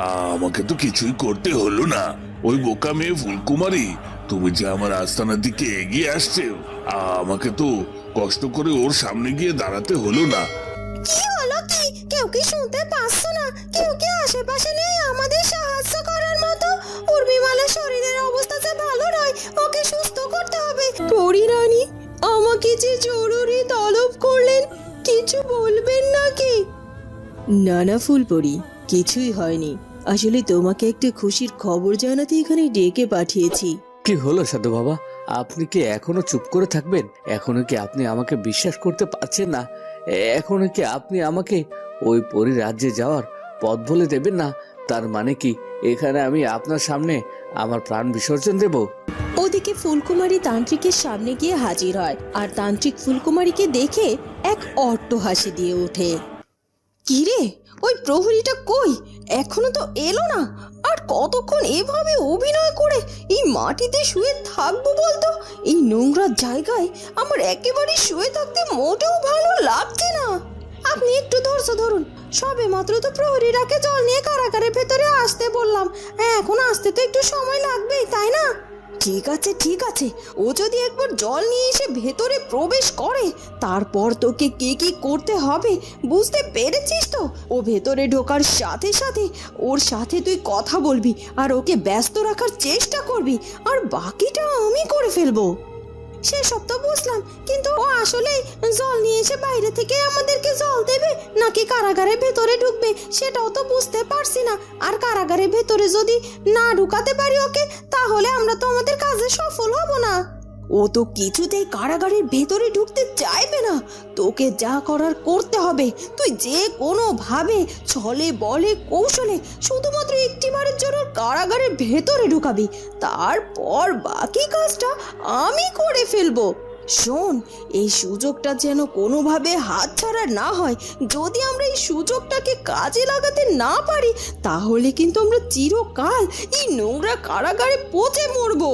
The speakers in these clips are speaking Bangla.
আমাকে তো কিছুই করতে হলো না। ওই বোকা মেয়ে ফুলকুমারী তুমি যে আমার আস্তানার দিকে এগিয়ে আসছে আমাকে তো কষ্ট করে ওর সামনে গিয়ে দাঁড়াতে হলো না। কি হলো কি? কেউ কি শুনতে পাচ্ছ না? কেউ কি আশেপাশে নেই আমাদের সাহায্য করার মতো? উর্মিমালার শরীরের অবস্থা যে ভালো নয় ওকে সুস্থ করতে হবে। পরিরানী আমাকে যে জরুরি তলব করলেন কিছু বলবেন নাকি? না না ফুলপরি কিছুই হয়নি। আসলে তোমাকে একটা খুশির খবর জানাতে এখানে ডেকে পাঠিয়েছি। কি হলো সাধু বাবা? আপনি কি এখনও চুপ করে থাকবেন? এখনও কি আপনি আমাকে বিশ্বাস করতে পারছেন না? এখনও কি আপনি আমাকে ওই পরি রাজ্যে যাওয়ার পথ বলে দেবেন না? তার মানে কি এখানে আমি আপনার সামনে আমার প্রাণ বিসর্জন দেব? ওদিকে ফুলকুমারী তান্ত্রিকের সামনে গিয়ে হাজির হয় আর তান্ত্রিক ফুলকুমারীকে দেখে এক অট্ট হাসি দিয়ে ওঠে। কিরে ওই প্রহরীটা কই? এখনও তো এলো না। আর কতক্ষণ এভাবে অভিনয় করে? এই মাটিতে শুয়ে থাকব বলতো? এই নোংরা জায়গায় আমার একেবারে শুয়ে থাকতে মোটেও ভালো লাগছে না। আপনি একটু ধৈর্য ধরুন। সবে মাত্র তো প্রহরীরাকে জল নিয়ে কারাগারের ভেতরে আসতে বললাম। এখন আসতে তো একটু সময় লাগবেই, তাই না? ঠিক আছে ঠিক আছে। ও যদি একবার জল নিয়ে এসে ভেতরে প্রবেশ করে, তারপর তোকে কে কি করতে হবে? বুঝতে পেরেছিস তো? ও ভেতরে ঢোকার সাথে সাথে ওর সাথে তুই কথা বলবি আর ওকে ব্যস্ত রাখার চেষ্টা করবি। আর বাকিটা আমি করে ফেলব। সেসব তো বুঝলাম, কিন্তু ও আসলেই জল নিয়ে এসে বাইরে থেকে আমাদেরকে জল দেবে নাকি কারাগারের ভেতরে ঢুকবে সেটাও তো বুঝতে পারছি না। আর কারাগারের ভেতরে যদি না ঢুকাতে পারি ওকে, তাহলে আমরা তো আমাদের কাজে সফল হব না। ও তো কিছুতেই কারাগারের ভেতরে ঢুকতে চাইবে না। তোকে যা করার করতে হবে। তুই যে কোনো ভাবে ছলে বলে কৌশলে শুধুমাত্র একটিবারের জন্য কারাগারের ভেতরে ঢুকাবি, তারপর বাকি কাজটা আমি করে ফেলব। শোন, এই সুযোগটা যেন কোনোভাবে হাতছাড়া না হয়। যদি আমরা এই সুযোগটাকে কাজে লাগাতে না পারি, তাহলে কিন্তু আমরা চিরকাল এই নোংরা কারাগারে পচে মরবো।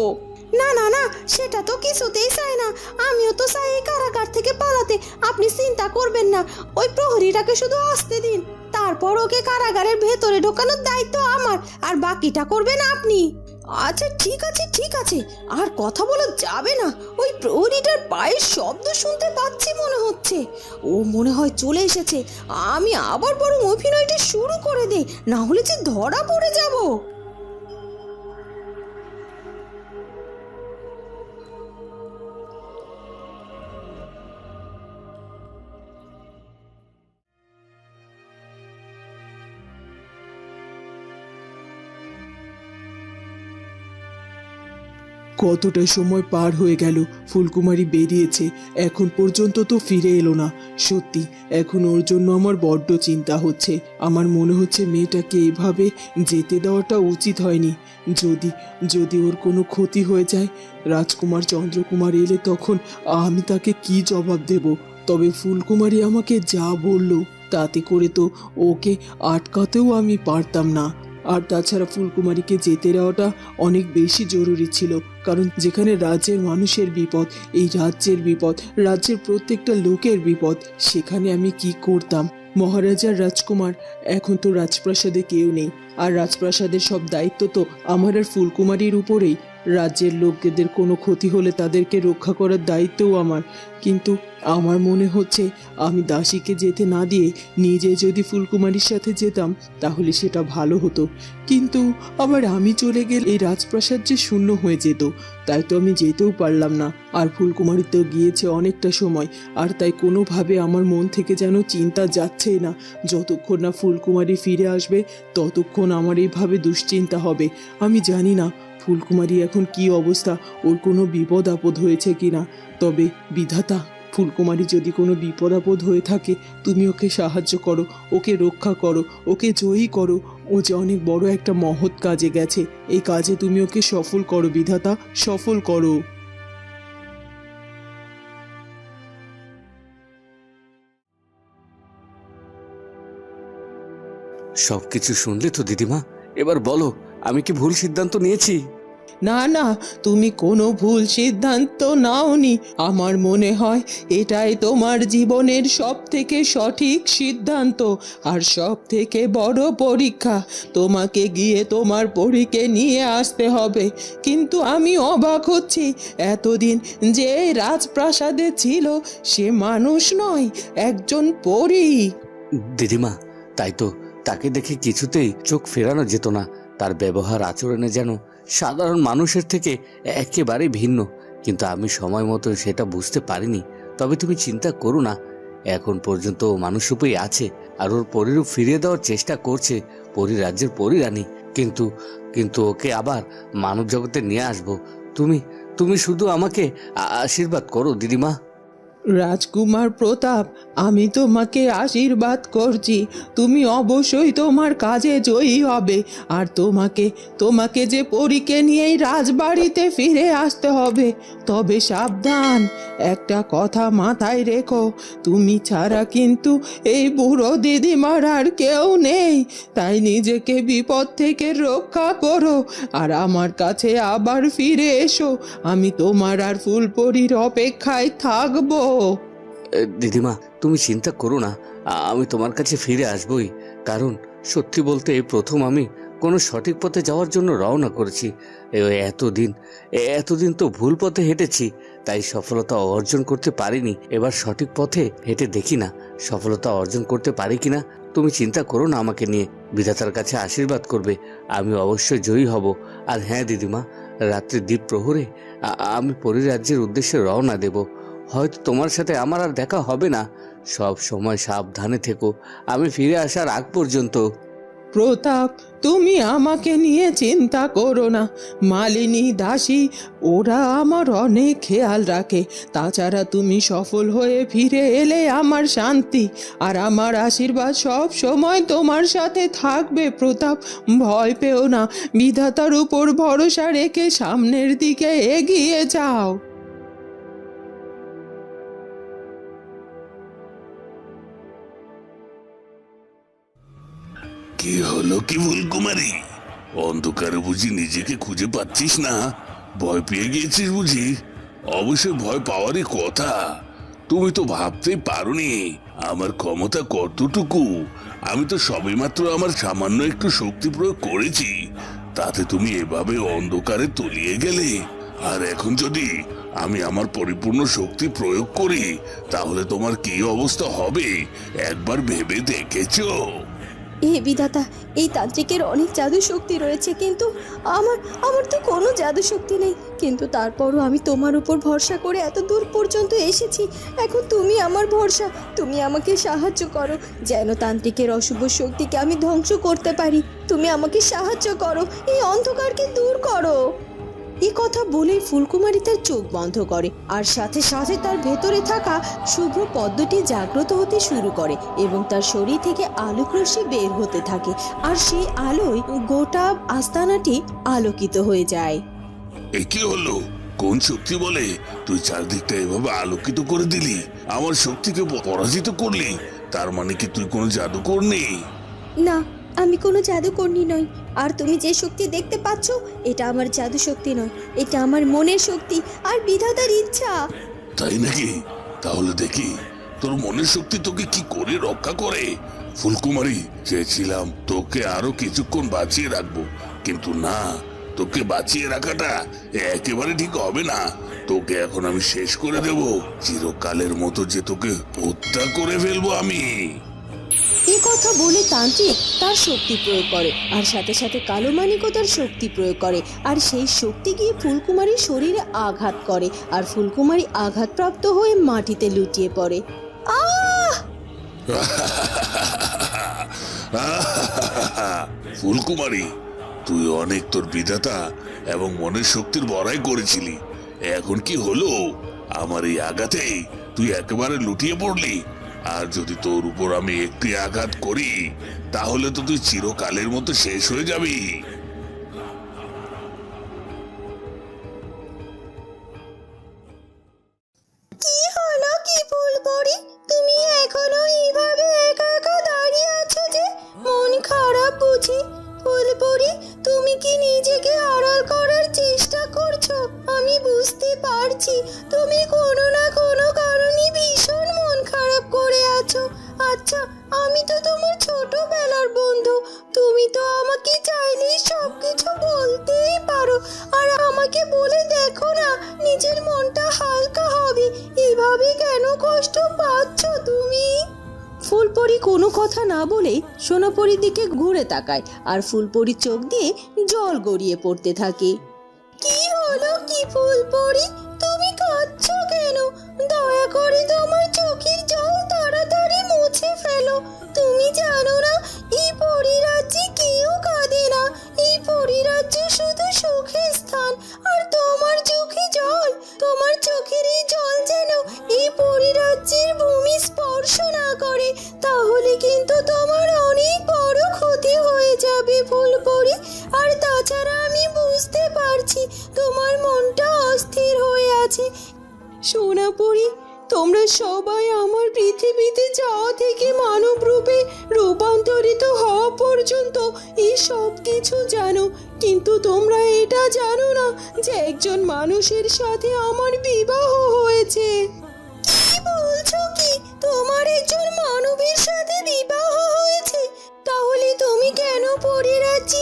না না না, সেটা তো কিছুতেই চাই না। আমিও তো চাই এই কারাগার থেকে পালাতে। আপনি চিন্তা করবেন না, ওই প্রহরীটাকে শুধু আসতে দিন। তারপর ওকে কারাগারের ভেতরে ঢোকানোর দায়িত্ব আমার, আর বাকিটা করবেন আপনি। আচ্ছা ঠিক আছে ঠিক আছে, আর কথা বলা যাবে না। ওই প্রহরীটার পায়ের শব্দ শুনতে পাচ্ছি মনে হচ্ছে। ও মনে হয় চলে এসেছে। আমি আবার বরং অভিনয়টা শুরু করে দেই, না হলে যে ধরা পড়ে যাব। কতটা সময় পার হয়ে গেল, ফুলকুমারী বেরিয়েছে। এখন পর্যন্ত তো ফিরে এলো না। সত্যি, এখন ওর জন্য আমার বড্ড চিন্তা হচ্ছে। আমার মনে হচ্ছে মেয়েটাকে এভাবে যেতে দেওয়াটা উচিত হয়নি। যদি যদি ওর কোনো ক্ষতি হয়ে যায়, রাজকুমার চন্দ্রকুমার এলে তখন আমি তাকে কি জবাব দেব? তবে ফুলকুমারী আমাকে যা বলল, তাতে করে তো ওকে আটকাতেও আমি পারতাম না। আর তাছাড়া ফুলকুমারীকে যেতে দেওয়াটা অনেক বেশি জরুরি ছিল, কারণ যেখানে রাজ্যের মানুষের বিপদ, এই রাজ্যের বিপদ, রাজ্যের প্রত্যেকটা লোকের বিপদ, সেখানে আমি কি করতাম? মহারাজার রাজকুমার, এখন তো রাজপ্রাসাদে কেউ নেই, আর রাজপ্রাসাদের সব দায়িত্ব তো আমার আর ফুলকুমারীর উপরেই। রাজ্যের লোকেদের কোনো ক্ষতি হলে তাদেরকে রক্ষা করার দায়িত্বও আমার। কিন্তু আমার মনে হচ্ছে আমি দাসীকে যেতে না দিয়ে নিজে যদি ফুলকুমারীর সাথে যেতাম, তাহলে সেটা ভালো হতো। কিন্তু আবার আমি চলে গেলে এই রাজপ্রাসাদ যে শূন্য হয়ে যেত, তাই তো আমি যেতেও পারলাম না। আর ফুলকুমারী তো গিয়েছে অনেকটা সময়, আর তাই কোনোভাবে আমার মন থেকে যেন চিন্তা যাচ্ছেই না। যতক্ষণ না ফুলকুমারী ফিরে আসবে, ততক্ষণ আমার এইভাবে দুশ্চিন্তা হবে। আমি জানি না ফুলকুমারী, এখন কি অবস্থা? ওর কোনো বিপদ আপদ হয়েছে কিনা? তবে বিধাতা, ফুলকুমারী যদি কোনো বিপদ আপদ হয়ে থাকে, তুমি ওকে সাহায্য করো, ওকে রক্ষা করো, ওকে জয়ী করো। ও যে অনেক বড় একটা মহৎ কাজে গেছে। এই কাজে তুমি ওকে সফল করো, বিধাতা, সফল করো। সবকিছু শুনলে তো দিদিমা, এবার বলো, আমি কি ভুল সিদ্ধান্ত নিয়েছি? না না, তুমি কোনো ভুল সিদ্ধান্ত নাওনি। আমার মনে হয় এটাই তোমার জীবনের সব থেকে সঠিক সিদ্ধান্ত আর সব থেকে বড় পরীক্ষা। তোমাকে গিয়ে তোমার পরীকে নিয়ে আসতে হবে। কিন্তু আমি অবাক হচ্ছি, এতদিন যে রাজপ্রাসাদে ছিল সে মানুষ নয়, একজন পরী। দিদিমা, তাই তো, তাকে দেখে কিছুতেই চোখ ফেরানো যেত না। তার ব্যবহার আচরণে যেন সাধারণ মানুষের থেকে একেবারে ভিন্ন। কিন্তু আমি সময় মতো সেটা বুঝতে পারিনি। তবে তুমি চিন্তা করো না। এখন পর্যন্ত ও মানুষরূপেই আছে আর ওর পরিরূপ ফিরিয়ে দেওয়ার চেষ্টা করছে পরিরাজ্যের পরিরানী। কিন্তু কিন্তু ওকে আবার মানব জগতে নিয়ে আসব। তুমি তুমি শুধু আমাকে আশীর্বাদ করো, দিদিমা। রাজকুমার প্রতাপ, আমি তোমাকে আশীর্বাদ করছি। তুমি অবশ্যই তোমার কাজে জয়ী হবে। আর তোমাকে তোমাকে যে পরীকে নিয়েই রাজবাড়িতে ফিরে আসতে হবে, তবে সাবধান। একটা কথা মাথায় রেখো, তুমি ছাড়া কিন্তু এই বুড়ো দিদিমার আর কেউ নেই। তাই নিজেকে বিপদ থেকে রক্ষা করো, আর আমার কাছে আবার ফিরে এসো। আমি তোমার আর ফুলপরির অপেক্ষায় থাকব। দিদিমা, তুমি চিন্তা করো না। আমি তোমার কাছে ফিরে আসবই। কারণ, সত্যি বলতে প্রথম আমি কোনো সঠিক পথে যাওয়ার জন্য রওনা করেছি। এতদিন এতদিন তো ভুল পথে হেঁটেছি, তাই সফলতা অর্জন করতে পারিনি। এবার সঠিক পথে হেঁটে দেখি না, সফলতা অর্জন করতে পারি কিনা। তুমি চিন্তা করো না আমাকে নিয়ে, বিধাতার কাছে আশীর্বাদ করবে, আমি অবশ্যই জয়ী হব। আর হ্যাঁ দিদিমা রাত্রি দ্বীপ প্রহরে আমি পরিরাজ্যের উদ্দেশ্যে রওনা দেব। হয়তো তোমার সাথে আমার আর দেখা হবে না। সব সময় সাবধানে থেকো। আমি ফিরে আসার আগ পর্যন্ত। প্রতাপ, তুমি আমাকে নিয়ে চিন্তা করো না। মালিনী, দাসী, ওরা আমার অনেক খেয়াল রাখে। তাছাড়া তুমি সফল হয়ে ফিরে এলে আমার শান্তি। আর আমার আশীর্বাদ সব সময় তোমার সাথে থাকবে, প্রতাপ। ভয় পেও না। বিধাতার উপর ভরসা রেখে সামনের দিকে এগিয়ে যাও। কি হলো কি ফুলকুমারী অন্ধকারে বুঝি নিজেকে খুঁজে পাচ্ছিস না? ভয় পেয়ে গিয়েছিস বুঝি? অবশ্যই ভয় পাওয়ারই কথা। তুমি তো ভাবতেই পারোনি, আমার ক্ষমতা কতটুকু? আমি তো সবেমাত্র আমার সামান্য একটু শক্তি প্রয়োগ করেছি। তাতে তুমি এভাবে অন্ধকারে তলিয়ে গেলে? আর এখন যদি আমি আমার পরিপূর্ণ শক্তি প্রয়োগ করি, তাহলে তোমার কি অবস্থা হবে? একবার ভেবে দেখেছ? এ বিধাতা, এই তান্ত্রিকের অনেক জাদু শক্তি রয়েছে, কিন্তু আমার আমার তো কোনো জাদু শক্তি নেই। কিন্তু তারপরও আমি তোমার উপর ভরসা করে এত দূর পর্যন্ত এসেছি। এখন তুমি আমার ভরসা, তুমি আমাকে সাহায্য করো। যেন তান্ত্রিকের অশুভ শক্তিকে আমি ধ্বংস করতে পারি, তুমি আমাকে সাহায্য করো, এই অন্ধকারকে দূর করো। এই কথা বলেই ফুলকুমারী তার চোখ বন্ধ করে। আর সাথে সাথে তার ভেতরে থাকা শুভ্র পদ্মটি জাগ্রত হতে শুরু করে এবং তার শরীর থেকে আলোক রশ্মি বের হতে থাকে। আর সেই আলোয় গোটা আস্তানাটি আলোকিত হয়ে যায়। এ কি হলো? কোন শক্তি বলে? তুই চারদিকটা এভাবে আলোকিত করে দিলি। আমার শক্তিকে পরাজিত করলি। তার মানে কি তুই কোনো জাদুকর নেই? না আমি কোনো জাদুকর্ণী নই। আর তুমি যে শক্তি দেখতে পাচ্ছ, এটা আমার জাদু শক্তি নয়, এটা আমার মনের শক্তি আর বিধাতার ইচ্ছা। তাই নাকি? তাহলে দেখি, তোর মনের শক্তি তোকে কি করে রক্ষা করে? ফুলকুমারী, চেয়েছিলাম তোকে আরও কিছুক্ষণ বাঁচিয়ে রাখব, কিন্তু না, তোকে বাঁচিয়ে রাখাটা একেবারে ঠিক হবে না। তোকে এখন আমি শেষ করে দেব, চিরকালের মতো যে তোকে হত্যা করে ফেলব আমি। কথা বলে তান্ত্রিক তার শক্তি প্রয়োগ করে, আর সাথে সাথে কালো মানিকও তার শক্তি প্রয়োগ করে, আর সেই শক্তি গিয়ে ফুলকুমারীর শরীরে আঘাত করে, আর ফুলকুমারী আঘাতপ্রাপ্ত হয়ে মাটিতে লুটিয়ে পড়ে। ফুলকুমারী, তুই অনেক তোর বিধাতা এবং মনের শক্তির বড়াই করেছিলি। এখন কি হলো? আমার এই আঘাতেই তুই একেবারে লুটিয়ে পড়লি। আর যদি তোর উপর আমি একটি আঘাত করি, তাহলে তো তুই চিরকালের মতো শেষ হয়ে যাবি। ফুলপরি কোনো কথা না বলে সোনাপরির দিকে ঘুরে তাকায় আর ফুলপরির চোখ দিয়ে জল গড়িয়ে পড়তে থাকে। কি হলো? কি ফুলপরি? তুমি কাঁদছো কেন? দয়া করে তোমার চোখের জল তাড়াতাড়ি মুছে ফেলো। তুমি জানো না, এই পরিরাজ্যে কেউ কাঁদে না। এই পরিরাজ্য শুধু সুখের স্থান। আর তোমার চোখে জল, তোমার চোখের এই জল যেন এই পরিরাজ্যের ভূমি তোমরা সবাই আমার পৃথিবীতে যাওয়া থেকে মানব রূপে রূপান্তরিত হওয়া পর্যন্ত এই সব কিছু জানো। কিন্তু তোমরা এটা জানো না যে একজন মানুষের সাথে আমার বিবাহ হয়েছে। বলছো কি? তোমার একজন মানবের সাথে বিবাহ হয়েছে? তাহলে তুমি কেন ফিরে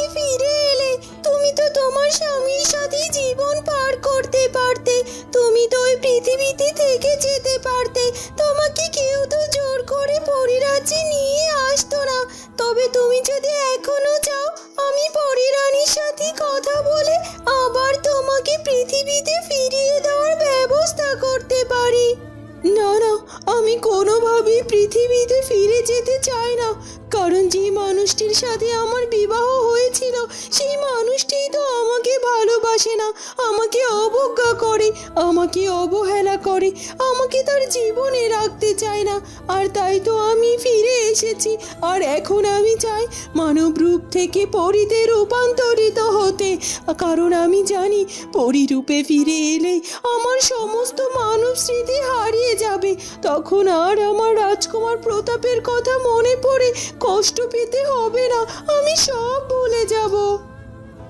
অবহেলা করে। আমাকে তার জীবনে রাখতে চায় না। আর তাই তো আমি ফিরে এসেছি। আর এখন আমি চাই মানব রূপ থেকে পরীতে রূপান্তরিত হতে। কারণ আমি জানি পরিরূপে ফিরে এলে আমার সমস্ত মানব স্মৃতি হারিয়ে যাবে। তখন আর আমার রাজকুমার প্রতাপের কথা মনে পড়ে কষ্ট পেতে হবে না। আমি সব ভুলে যাব।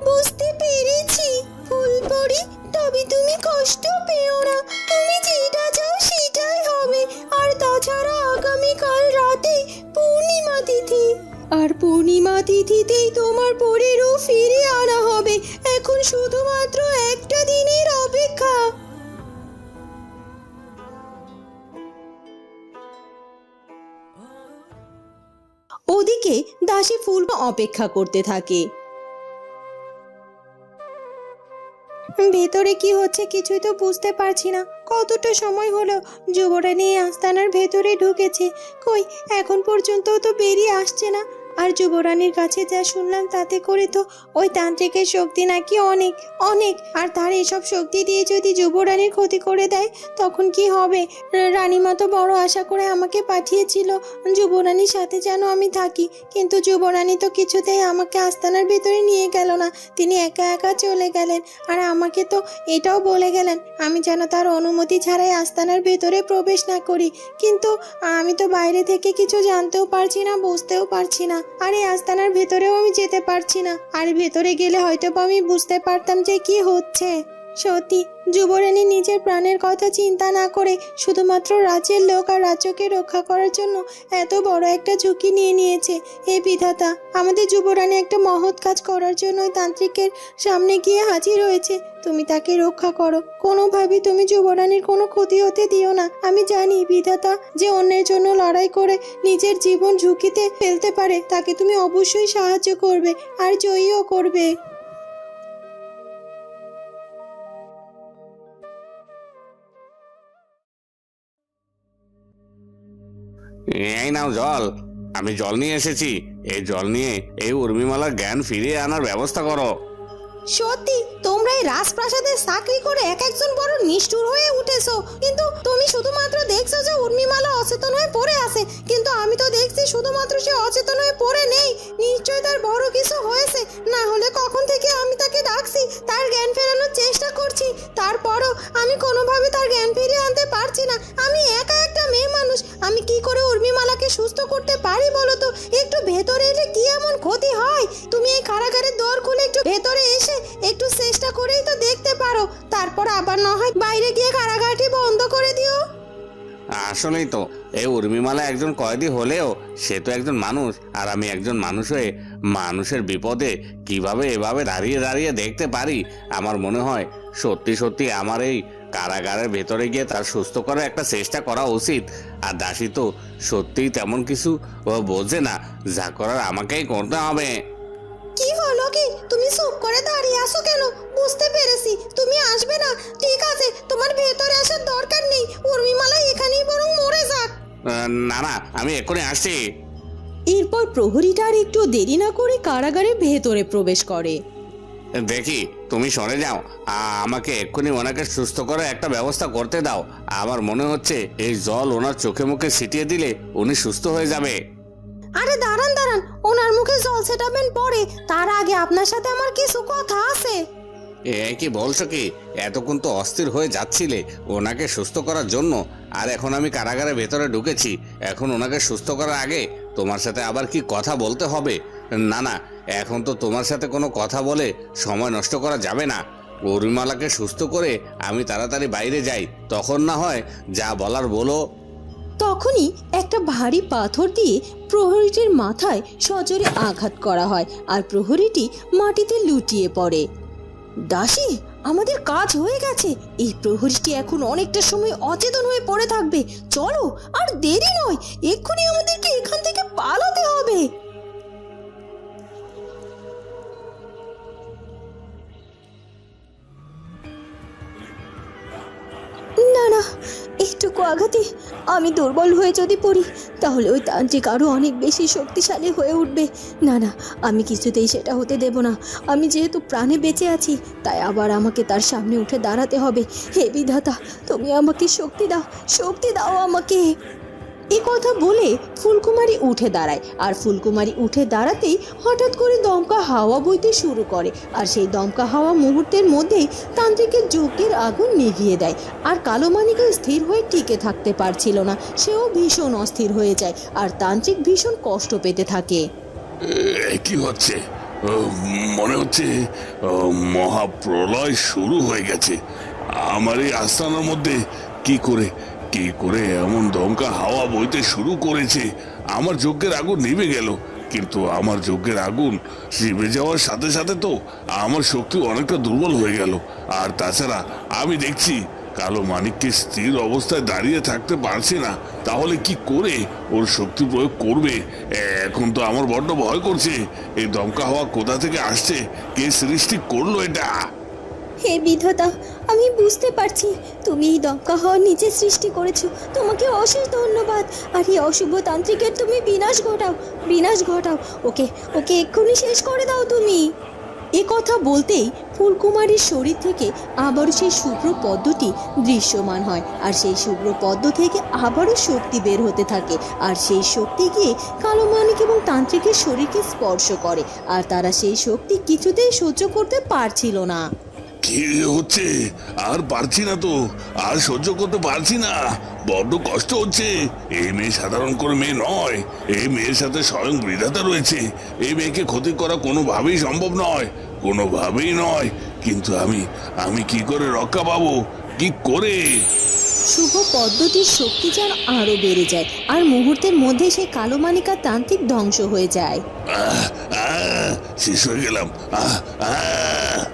বুঝতে পেরেছি ফুলপরি তবে তুমি কষ্ট পেও না। তুমি যেটা চাও সেটাই হবে। আর তাছাড়া আগামীকাল রাতে পূর্ণিমা তিথি। আর পূর্ণিমা তিথিতেই তোমার পরেরও ফিরে আনা হবে। এখন শুধুমাত্র একটা দিনের অপেক্ষা। ওদিকে দাসী ফুল অপেক্ষা করতে থাকে। ভেতরে কি হচ্ছে কিছুই তো বুঝতে পারছি না। কতটা সময় হলো? যুবরানী নিয়ে আস্তানার ভেতরে ঢুকেছে। কই, এখন পর্যন্ত তো বেরিয়ে আসছে না। আর যুবরানীর কাছে যা শুনলাম তাতে করে তো ওই তান্ত্রিকের শক্তি নাকি অনেক অনেক। আর তার এসব শক্তি দিয়ে যদি যুবরানীর ক্ষতি করে দেয়, তখন কি হবে? রানীমা তো বড় আশা করে আমাকে পাঠিয়েছিল, যুবরানীর সাথে যেন আমি থাকি। কিন্তু যুবরানী তো কিছুতেই আমাকে আস্তানার ভেতরে নিয়ে গেল না। তিনি একা একা চলে গেলেন। আর আমাকে তো এটাও বলে গেলেন, আমি যেন তার অনুমতি ছাড়াই আস্তানার ভেতরে প্রবেশ না করি। কিন্তু আমি তো বাইরে থেকে কিছু জানতেও পারছি না, বুঝতেও পারছি না। আর এই আস্তানার ভেতরেও আমি যেতে পারছি না। আর ভেতরে গেলে হয়তো আমি বুঝতে পারতাম যে কি হচ্ছে। সত্যি, যুবরানী নিজের প্রাণের কথা চিন্তা না করে শুধুমাত্র রাজ্যের লোক আর রাজ্যকে রক্ষা করার জন্য এত বড় একটা ঝুঁকি নিয়ে নিয়েছে। হে বিধাতা, আমাদের যুবরানী একটা মহৎ কাজ করার জন্য তান্ত্রিকের সামনে গিয়ে হাজির হয়েছে। তুমি তাকে রক্ষা করো। কোনোভাবেই তুমি যুবরানীর কোনো ক্ষতি হতে দিও না। আমি জানি বিধাতা যে অন্যের জন্য লড়াই করে নিজের জীবন ঝুঁকিতে ফেলতে পারে, তাকে তুমি অবশ্যই সাহায্য করবে আর জয়ীও করবে। এই নাও জল। আমি জল নিয়ে এসেছি। এই জল নিয়ে এই উর্মিমালার জ্ঞান ফিরিয়ে আনার ব্যবস্থা করো। সত্যি, তোমরা এই রাজপ্রাসাদে চাকরি করে এক একজন বড় নিষ্ঠুর হয়ে উঠেছো। কিন্তু তুমি শুধুমাত্র দেখছ যে উর্মিমালা অচেতন হয়ে পড়ে আছে। কিন্তু আমি তো দেখছি শুধুমাত্র সে অচেতন হয়ে পড়ে নেই। নিশ্চয়ই তার বড় কিছু হয়েছে। না হলে কখন থেকে আমি তাকে ডাকছি, তার জ্ঞান ফেরানোর চেষ্টা করছি। তারপরও আমি কোনোভাবে তার জ্ঞান ফিরিয়ে আনতে পারছি না। আমি একা একটা মেয়ে মানুষ। আমি কি করে উর্মিমালাকে সুস্থ করতে পারি বলো তো? একটু ভেতরে এলে কি এমন ক্ষতি হয়? তুমি এই কারাগারের দর খুলে একটু ভেতরে এসে একটু চেষ্টা করেই তো দেখতে পারো। তারপর আবার না হয় বাইরে গিয়ে কারাগারটি বন্ধ করে দিও। আসলেই তো, এই উর্মিমালা একজন কয়েদি হলেও সে তো একজন মানুষ, আর আমি একজন মানুষ হয়ে মানুষের বিপদে কীভাবে এভাবে দাঁড়িয়ে দাঁড়িয়ে দেখতে পারি? আমার মনে হয় সত্যি সত্যি আমার এই কারাগারের ভেতরে গিয়ে তার সুস্থ করার একটা চেষ্টা করা উচিত। আর দাসী তো সত্যিই তেমন কিছু বোঝে না, যা করার আমাকেই করতে হবে। কি হলো কি? তুমি চুপ করে দাঁড়িয়ে আসো কেন? বুঝতে পেরেছি তুমি আসবে না। ঠিক আছে তোমার ভেতরে আসার দরকার নেই। উর্মিমালা এখানেই বরং মরে যাক। না না আমি এক্ষুনি আসছি। এরপর প্রহরীটা আর একটু দেরি না করে কারাগারের ভেতরে প্রবেশ করে। দেখি তুমি সরে যাও। আমাকে এক্ষুনি ওনাকে সুস্থ করে একটা ব্যবস্থা করতে দাও। আমার মনে হচ্ছে এই জল ওনার চোখে মুখে ছিটিয়ে দিলে উনি সুস্থ হয়ে যাবে। আরে দাঁড়ান দাঁড়ান। ওনার মুখে জল ছেটাবেন পরে। তার আগে আপনার সাথে আমার কিছু কথা আছে। এ কি বলছো কি? এতক্ষণ তো অস্থির হয়ে যাচ্ছিলে ওনাকে সুস্থ করার জন্য। আর এখন আমি কারাগারে ভেতরে ঢুকেছি। এখন ওনাকে সুস্থ করার আগে তোমার সাথে আবার কি কথা বলতে হবে? না না, এখন তো তোমার সাথে কোনো কথা বলে সময় নষ্ট করা যাবে না। উর্মিমালাকে সুস্থ করে আমি তাড়াতাড়ি বাইরে যাই। তখন না হয় যা বলার বলো। তখনই একটা ভারী পাথর দিয়ে প্রহরীটির মাথায় সজরে আঘাত করা হয় আর প্রহরীটি মাটিতে লুটিয়ে পড়ে। দাসী, আমাদের কাজ হয়ে গেছে। এই প্রহরীটি এখন অনেকটা সময় অচেতন হয়ে পড়ে থাকবে। চলো, আর দেরি নয়। এক্ষুনি আমাদেরকে এখান থেকে পালাতে হবে। না না একটুকু আঘাতে আমি দুর্বল হয়ে যদি পড়ি, তাহলে ওই তান্ত্রিক আরও অনেক বেশি শক্তিশালী হয়ে উঠবে। না না, আমি কিছুতেই সেটা হতে দেব না। আমি যেহেতু প্রাণে বেঁচে আছি, তাই আবার আমাকে তার সামনে উঠে দাঁড়াতে হবে। হে বিধাতা, তুমি আমাকে শক্তি দাও শক্তি দাও আমাকে। এ কথা বলে ফুলকুমারী উঠে দাঁড়ায়। আর ফুলকুমারী উঠে দাঁড়াতেই হঠাৎ করে দমকা হাওয়া বইতে শুরু করে। আর সেই দমকা হাওয়া মুহূর্তের মধ্যেই তান্ত্রিকের যজ্ঞের আগুন নিভিয়ে দেয়। আর কালো মানিকা স্থির হয়ে টিকে থাকতে পারছিল না। সেও ভীষণ অস্থির হয়ে যায়। আর তান্ত্রিক ভীষণ কষ্ট পেতে থাকে। কি হচ্ছে? মনে হচ্ছে মহাপ্রলয় শুরু হয়ে গেছে। আমার এই আস্তানার মধ্যে কি করে কি করে এমন দমকা হাওয়া বইতে শুরু করেছে? আমার যজ্ঞের আগুন নিভে গেল। কিন্তু আমার যজ্ঞের আগুন নিভে যাওয়ার সাথে সাথে তো আমার শক্তি অনেকটা দুর্বল হয়ে গেল। আর তাছাড়া আমি দেখছি কালো মানিককে স্থির অবস্থায় দাঁড়িয়ে থাকতে পারছে না। তাহলে কি করে ওর শক্তি প্রয়োগ করবে? এখন তো আমার বড্ড ভয় করছে। এই দমকা হওয়া কোথা থেকে আসছে? কে সৃষ্টি করল এটা? হে বিধাতা আমি বুঝতে পারছি। তুমি এই দমকা হওয়া নিজে সৃষ্টি করেছ। তোমাকে অশেষ ধন্যবাদ। আর এই অশুভ তান্ত্রিকের তুমি বিনাশ ঘটাও বিনাশ ঘটাও। ওকে ওকে এক্ষুনি শেষ করে দাও তুমি। এ কথা বলতেই ফুলকুমারীর শরীর থেকে আবারও সেই শুভ্র পদ্মটি দৃশ্যমান হয়। আর সেই শুভ্র পদ্ম থেকে আবারও শক্তি বের হতে থাকে। আর সেই শক্তি গিয়ে কালো মানিক এবং তান্ত্রিকের শরীরকে স্পর্শ করে। আর তারা সেই শক্তি কিছুতেই সহ্য করতে পারছিল না। কি হচ্ছে? আর পারছি না তো। আর সহ্য করতে পারছি না। বড্ড কষ্ট হচ্ছে। এই মেয়ে সাধারণ করে মেয়ে নয়। এই মেয়ের সাথে স্বয়ং বিধাতা রয়েছে। এই মেয়েকে ক্ষতি করা কোনোভাবেই সম্ভব নয়। কোনোভাবেই নয়। কিন্তু আমি আমি কি করে রক্ষা পাবো? কি করে? শুভ পদ্ধতির শক্তি যেন আরও বেড়ে যায় আর মুহূর্তের মধ্যে সেই কালো মানিকা তান্ত্রিক ধ্বংস হয়ে যায়। আহ, আহ, শেষ হয়ে গেলাম। আহ, আহ।